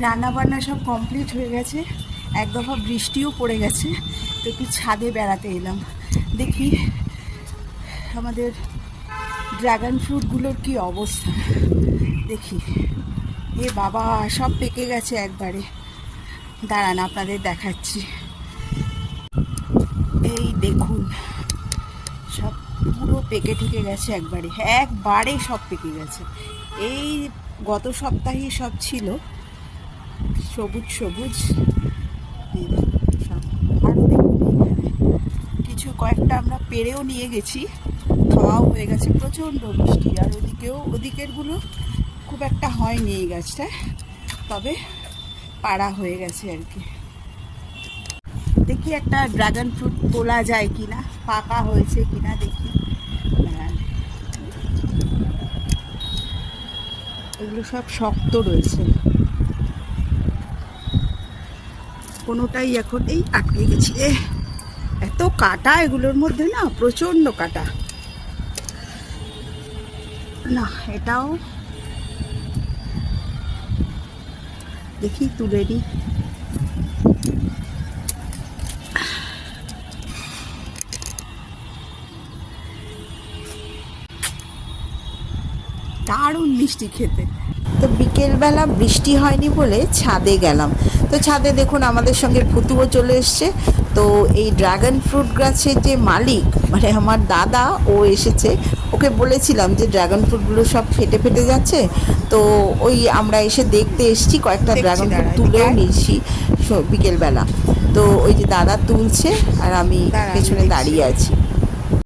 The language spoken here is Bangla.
রান্না বান্না সব কমপ্লিট হয়ে গেছে। এক দফা বৃষ্টিও পড়ে গেছে। তো একটু ছাদে বেড়াতে এলাম। দেখি আমাদের ড্রাগন ফ্রুটগুলোর কি অবস্থা। দেখি। এ বাবা, সব পেকে গেছে একবারে। দাঁড়ান, আপনাদের দেখাচ্ছি। এই দেখুন, সব পুরো পেকে ঠেকে গেছে একবারে। একবারে সব পেকে গেছে। এই গত সপ্তাহে সব ছিল। সবুজ সবুজ। কিছু কয়েকটা আমরা পেরেও নিয়ে গেছি। খাওয়াও হয়ে গেছে, প্রচণ্ড বৃষ্টি আর ওদিকেও, ওদিকেরগুলো খুব একটা হয়নি এই গাছটায় তবে পাড়া হয়ে গেছে আর কি। দেখি একটা ড্রাগন ফ্রুট তোলা যায় কিনা, পাকা হয়েছে কিনা দেখি। এগুলো সব শক্ত রয়েছে। কোনোটাই এখন এই আটকে গেছি। রে এত কাটা এগুলোর মধ্যে না, প্রচণ্ড কাটা। না, এটাও দেখি, তুলে নিই। দারুণ মিষ্টি খেতে। তো বিকেলবেলা বৃষ্টি হয়নি বলে ছাদে গেলাম। তো ছাদে দেখুন আমাদের সঙ্গে ফুতুও চলে এসছে। তো এই ড্রাগন ফ্রুট গাছের যে মালিক মানে আমার দাদা ও এসেছে। ওকে বলেছিলাম যে ড্রাগন ফ্রুটগুলো সব ফেটে ফেটে যাচ্ছে। তো ওই আমরা এসে দেখতে এসেছি কয়েকটা ড্রাগন ফ্রুট তুলেও নিয়েছি বিকেলবেলা। তো ওই যে দাদা তুলছে আর আমি পেছনে দাঁড়িয়ে আছি।